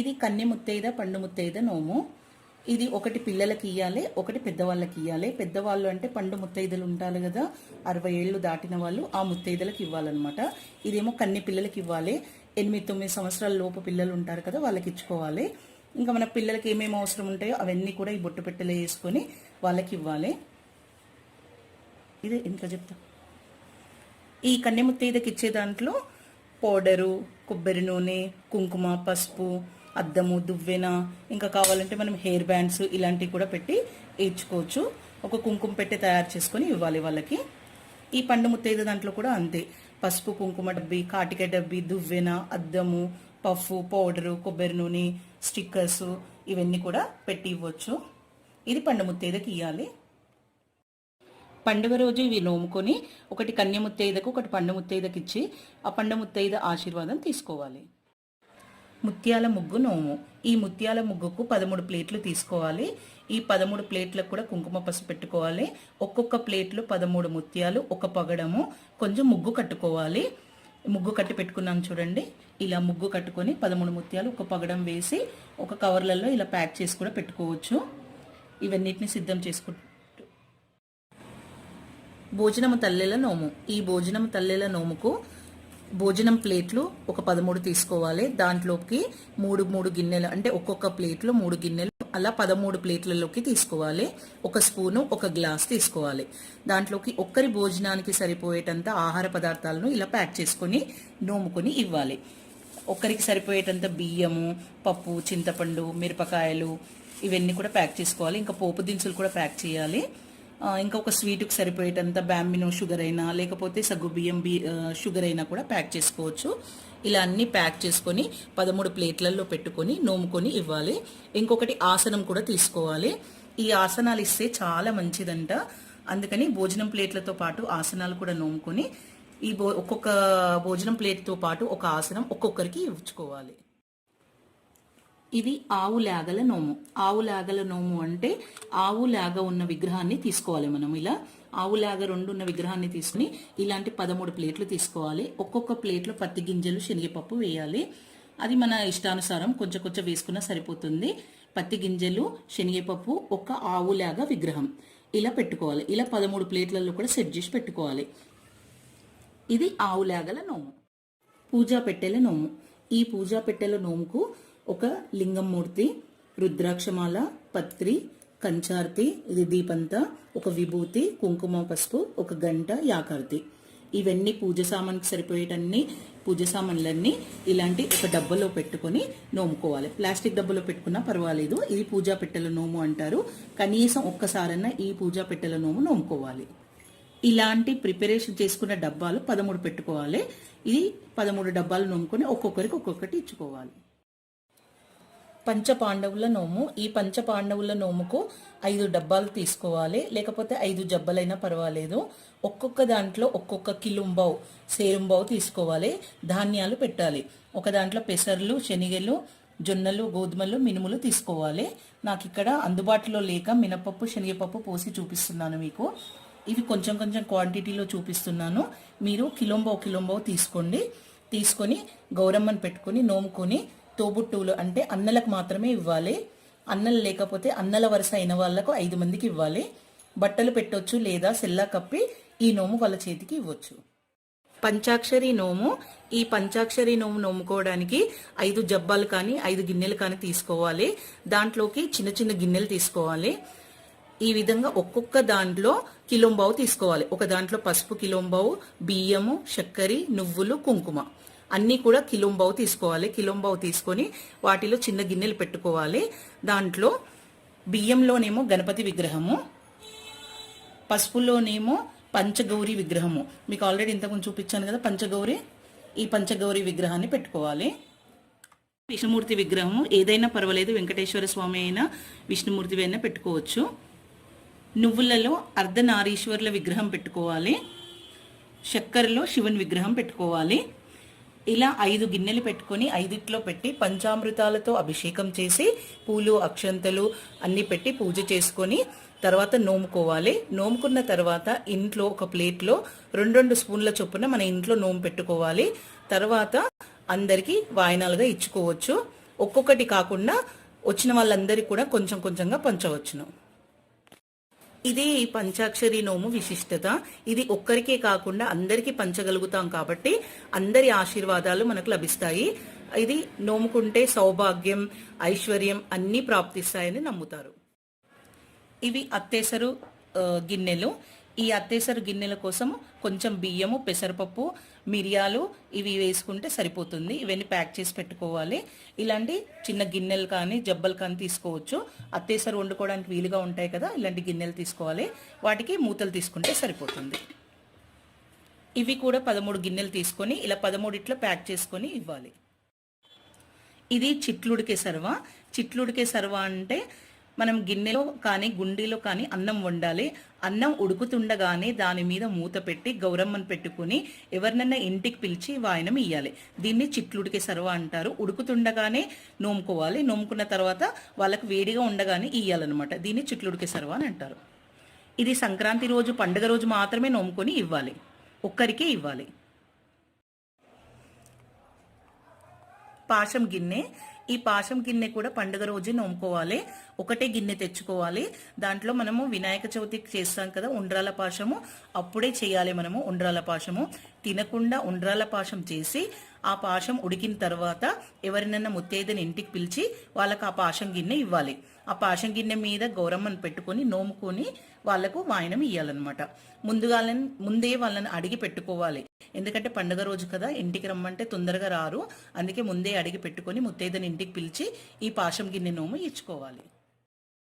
ఇది కన్నె ముత్తైద పండు ముత్తైద నోము. ఇది ఒకటి పిల్లలకి ఇవ్వాలి ఒకటి పెద్దవాళ్ళకి ఇవ్వాలి పెద్దవాళ్ళు అంటే పండు ముత్తైదులు ఉంటారు కదా అరవై ఏళ్ళు దాటిన వాళ్ళు ఆ ముత్తైదలకు ఇవ్వాలన్నమాట. ఇదేమో కన్నె పిల్లలకి ఇవ్వాలి. ఎనిమిది తొమ్మిది సంవత్సరాల లోపు పిల్లలు ఉంటారు కదా వాళ్ళకి ఇచ్చుకోవాలి. ఇంకా మన పిల్లలకి ఏమేమి అవసరం ఉంటాయో అవన్నీ కూడా ఈ బొట్టు పెట్టెలు వేసుకొని వాళ్ళకి ఇవ్వాలి. ఇదే ఇంకా చెప్తా. ఈ కన్నెముత్తైదకి ఇచ్చే దాంట్లో పౌడరు కొబ్బరి నూనె కుంకుమ పసుపు అద్దము దువ్వెన ఇంకా కావాలంటే మనం హెయిర్ బ్యాండ్స్ ఇలాంటివి కూడా పెట్టి ఇచ్చుకోవచ్చు ఒక కుంకుమ పెట్టి తయారు చేసుకొని ఇవ్వాలి వాళ్ళకి. ఈ పండు ముత్తైదు దాంట్లో కూడా అంతే. పసుపు కుంకుమ డబ్బి కాటిక డబ్బి దువ్వెన అద్దము పఫ్ పౌడరు కొబ్బరి నూనె స్టిక్కర్స్ ఇవన్నీ కూడా పెట్టి ఇవ్వచ్చు. ఇది పండు ముత్తైదకి ఇవ్వాలి పండుగ రోజు ఇవి నోముకొని ఒకటి కన్య ముత్తైదకు ఒకటి పండు ముత్తైదకి ఇచ్చి ఆ పండు ముత్తైద ఆశీర్వాదం తీసుకోవాలి. ముత్యాల ముగ్గు నోము. ఈ ముత్యాల ముగ్గుకు పదమూడు ప్లేట్లు తీసుకోవాలి. ఈ పదమూడు ప్లేట్లకు కూడా కుంకుమ పసుపు పెట్టుకోవాలి. ఒక్కొక్క ప్లేట్లో పదమూడు ముత్యాలు ఒక పగడము కొంచెం ముగ్గు కట్టుకోవాలి. ముగ్గు కట్టి పెట్టుకున్నాను చూడండి. ఇలా ముగ్గు కట్టుకొని పదమూడు ముత్యాలు ఒక పగడం వేసి ఒక కవర్లలో ఇలా ప్యాక్ చేసి కూడా పెట్టుకోవచ్చు. ఇవన్నిటిని సిద్ధం చేసుకుంటూ భోజనము తల్లెల నోము. ఈ భోజనం తల్లెల నోముకు భోజనం ప్లేట్లు ఒక పదమూడు తీసుకోవాలి. దాంట్లోకి మూడు మూడు గిన్నెలు అంటే ఒక్కొక్క ప్లేట్లో మూడు గిన్నెలు అలా పదమూడు ప్లేట్లలోకి తీసుకోవాలి. ఒక స్పూను ఒక గ్లాస్ తీసుకోవాలి. దాంట్లోకి ఒక్కరి భోజనానికి సరిపోయేటంత ఆహార పదార్థాలను ఇలా ప్యాక్ చేసుకొని నోముకొని ఇవ్వాలి. ఒక్కరికి సరిపోయేటంత బియ్యము పప్పు చింతపండు మిరపకాయలు ఇవన్నీ కూడా ప్యాక్ చేసుకోవాలి. ఇంకా పోపు దినుసులు కూడా ప్యాక్ చేయాలి. ఇంకొక స్వీట్కి సరిపోయేటంత బ్యాంబినో షుగర్ అయినా లేకపోతే సగ్గు బియ్యం బి షుగర్ అయినా కూడా ప్యాక్ చేసుకోవచ్చు. ఇలా అన్ని ప్యాక్ చేసుకొని పదమూడు ప్లేట్లలో పెట్టుకొని నోముకొని ఇవ్వాలి. ఇంకొకటి ఆసనం కూడా తీసుకోవాలి. ఈ ఆసనాలు ఇస్తే చాలా మంచిదంట. అందుకని భోజనం ప్లేట్లతో పాటు ఆసనాలు కూడా నోముకొని ఈ ఒక్కొక్క భోజనం ప్లేట్తో పాటు ఒక ఆసనం ఒక్కొక్కరికి ఇచ్చుకోవాలి. ఇది ఆవు లాగల నోము. ఆవు లాగల నోము అంటే ఆవు లాగ ఉన్న విగ్రహాన్ని తీసుకోవాలి మనం ఇలా. ఆవు లాగ రెండు ఉన్న విగ్రహాన్ని తీసుకుని ఇలాంటి పదమూడు ప్లేట్లు తీసుకోవాలి. ఒక్కొక్క ప్లేట్లో పత్తి గింజలు శనగపప్పు వేయాలి. అది మన ఇష్టానుసారం కొంచెం కొంచెం వేసుకున్నా సరిపోతుంది. పత్తి గింజలు శనగపప్పు ఒక ఆవులాగా విగ్రహం. ఇలా పెట్టుకోవాలి. ఇలా పదమూడు ప్లేట్లలో కూడా సెట్ చేసి పెట్టుకోవాలి. ఇది ఆవులాగల నోము. పూజా పెట్టెల నోము. ఈ పూజా పెట్టెల నోముకు ఒక లింగమూర్తి రుద్రాక్షమాల పత్రి కంచార్తి ఇది దీపంత ఒక విభూతి కుంకుమ పసుపు ఒక గంట యాకార్తి. ఇవన్నీ పూజ సామాన్కి సరిపోయేటన్ని పూజ సామాన్లన్నీ ఇలాంటి ఒక డబ్బలో పెట్టుకొని నోముకోవాలి. ప్లాస్టిక్ డబ్బలో పెట్టుకున్నా పర్వాలేదు. ఇది పూజా పెట్టెల నోము అంటారు. కనీసం ఒక్కసారన్నా ఈ పూజా పెట్టెల నోము నోముకోవాలి. ఇలాంటి ప్రిపరేషన్ చేసుకున్న డబ్బాలు పదమూడు పెట్టుకోవాలి. ఇది పదమూడు డబ్బాలు నోముకొని ఒక్కొక్కరికి ఒక్కొక్కటి ఇచ్చుకోవాలి. పంచపాండవుల నోము. ఈ పంచపాండవుల నోముకు ఐదు డబ్బాలు తీసుకోవాలి. లేకపోతే ఐదు జబ్బలైనా పర్వాలేదు. ఒక్కొక్క దాంట్లో ఒక్కొక్క కిలుంబావు సేరుంబావు తీసుకోవాలి. ధాన్యాలు పెట్టాలి. ఒక దాంట్లో పెసర్లు శనిగలు జొన్నలు గోధుమలు మినుములు తీసుకోవాలి. నాకు ఇక్కడ అందుబాటులో లేక మినపప్పు శనగపప్పు పోసి చూపిస్తున్నాను మీకు. ఇవి కొంచెం కొంచెం క్వాంటిటీలో చూపిస్తున్నాను. మీరు కిలోంబావు కిలోంబావు తీసుకోండి. తీసుకొని గౌరమ్మను పెట్టుకొని నోముకొని తోబుట్టువులు అంటే అన్నలకు మాత్రమే ఇవ్వాలి. అన్నలు లేకపోతే అన్నల వరుస అయిన వాళ్ళకు ఐదు మందికి ఇవ్వాలి. బట్టలు పెట్టొచ్చు లేదా సెల్లా కప్పి ఈ నోము వాళ్ళ చేతికి ఇవ్వచ్చు. పంచాక్షరి నోము ఈ పంచాక్షరి నోము నోముకోవడానికి ఐదు జబ్బాలు కానీ ఐదు గిన్నెలు కానీ తీసుకోవాలి. దాంట్లోకి చిన్న చిన్న గిన్నెలు తీసుకోవాలి. ఈ విధంగా ఒక్కొక్క దాంట్లో కిలోంబావు తీసుకోవాలి. ఒక దాంట్లో పసుపు కిలోంబావు బియ్యము చక్కెర నువ్వులు కుంకుమ. అన్నీ కూడా కిలోంబావు తీసుకోవాలి. కిలోంబావు తీసుకొని వాటిలో చిన్న గిన్నెలు పెట్టుకోవాలి. దాంట్లో బియ్యంలోనేమో గణపతి విగ్రహము పసుపులోనేమో పంచగౌరి విగ్రహము. మీకు ఆల్రెడీ ఇంతకుముందు చూపించాను కదా పంచగౌరి. ఈ పంచగౌరి విగ్రహాన్ని పెట్టుకోవాలి. విష్ణుమూర్తి విగ్రహము ఏదైనా పర్వాలేదు వెంకటేశ్వర స్వామి అయినా విష్ణుమూర్తి అయినా పెట్టుకోవచ్చు. నువ్వులలో అర్ధనారీశ్వర్ల విగ్రహం పెట్టుకోవాలి. చక్కెరలో శివుని విగ్రహం పెట్టుకోవాలి. ఇలా ఐదు గిన్నెలు పెట్టుకొని ఐదిట్లో పెట్టి పంచామృతాలతో అభిషేకం చేసి పూలు అక్షంతలు అన్ని పెట్టి పూజ చేసుకొని తర్వాత నోముకోవాలి. నోముకున్న తర్వాత ఇంట్లో ఒక ప్లేట్లో రెండు రెండు స్పూన్ల చొప్పున మన ఇంట్లో నోము పెట్టుకోవాలి. తర్వాత అందరికీ వాయనాలుగా ఇచ్చుకోవచ్చు. ఒక్కొక్కటి కాకుండా వచ్చిన వాళ్ళందరికీ కూడా కొంచెం కొంచెంగా పంచవచ్చును. ఇది ఈ పంచాక్షరి నోము విశిష్టత. ఇది ఒక్కరికే కాకుండా అందరికీ పంచగలుగుతాం కాబట్టి అందరి ఆశీర్వాదాలు మనకు లభిస్తాయి. ఇది నోముకుంటే సౌభాగ్యం ఐశ్వర్యం అన్నీ ప్రాప్తిస్తాయని నమ్ముతారు. ఇవి అత్తేసరు గిన్నెలు. ఈ అత్తేసరు గిన్నెల కోసం కొంచెం బియ్యము పెసరపప్పు మిరియాలు ఇవి వేసుకుంటే సరిపోతుంది. ఇవన్నీ ప్యాక్ చేసి పెట్టుకోవాలి. ఇలాంటి చిన్న గిన్నెలు కానీ జబ్బలు కానీ తీసుకోవచ్చు. అత్తేసరు వండుకోవడానికి వీలుగా ఉంటాయి కదా ఇలాంటి గిన్నెలు తీసుకోవాలి. వాటికి మూతలు తీసుకుంటే సరిపోతుంది. ఇవి కూడా పదమూడు గిన్నెలు తీసుకొని ఇలా పదమూడిట్లో ప్యాక్ చేసుకొని ఇవ్వాలి. ఇది చిట్లుడికే సర్వ. చిట్లుడికే సర్వ అంటే మనం గిన్నెలో కానీ గుండీలో కానీ అన్నం వండాలి. అన్నం ఉడుకుతుండగానే దాని మీద మూత పెట్టి గౌరమ్మను పెట్టుకుని ఎవరినైనా ఇంటికి పిలిచి వాయనం ఇయ్యాలి. దీన్ని చిట్లుడికే సర్వ అంటారు. ఉడుకుతుండగానే నోముకోవాలి. నోముకున్న తర్వాత వాళ్ళకు వేడిగా ఉండగానే ఇయ్యాలన్నమాట. దీన్ని చిట్లుడికే సర్వ అని అంటారు. ఇది సంక్రాంతి రోజు పండుగ రోజు మాత్రమే నోముకొని ఇవ్వాలి. ఒక్కరికే ఇవ్వాలి. పాశం గిన్నె. ఈ పాశం గిన్నె కూడా పండుగ రోజే నోముకోవాలి. ఒకటే గిన్నె తెచ్చుకోవాలి. దాంట్లో మనము వినాయక చవితికి చేస్తాం కదా ఉండ్రాల పాశము. అప్పుడే చేయాలి మనము ఉండ్రాల పాశము. తినకుండా ఉండ్రాల పాశం చేసి ఆ పాశం ఉడికిన తర్వాత ఎవరినైనా ముత్తైదని ఇంటికి పిలిచి వాళ్ళకి ఆ పాశం గిన్నె ఇవ్వాలి. ఆ పాశం గిన్నె మీద గౌరమ్మను పెట్టుకొని నోముకొని వాళ్ళకు వాయనం ఇవ్వాలన్నమాట ముందుగా ముందే వాళ్ళని అడిగి పెట్టుకోవాలి. ఎందుకంటే పండుగ రోజు కదా ఇంటికి రమ్మంటే తొందరగా రారు. అందుకే ముందే అడిగి పెట్టుకొని ముత్తైదని ఇంటికి పిలిచి ఈ పాశం గిన్నె నోము ఇచ్చుకోవాలి.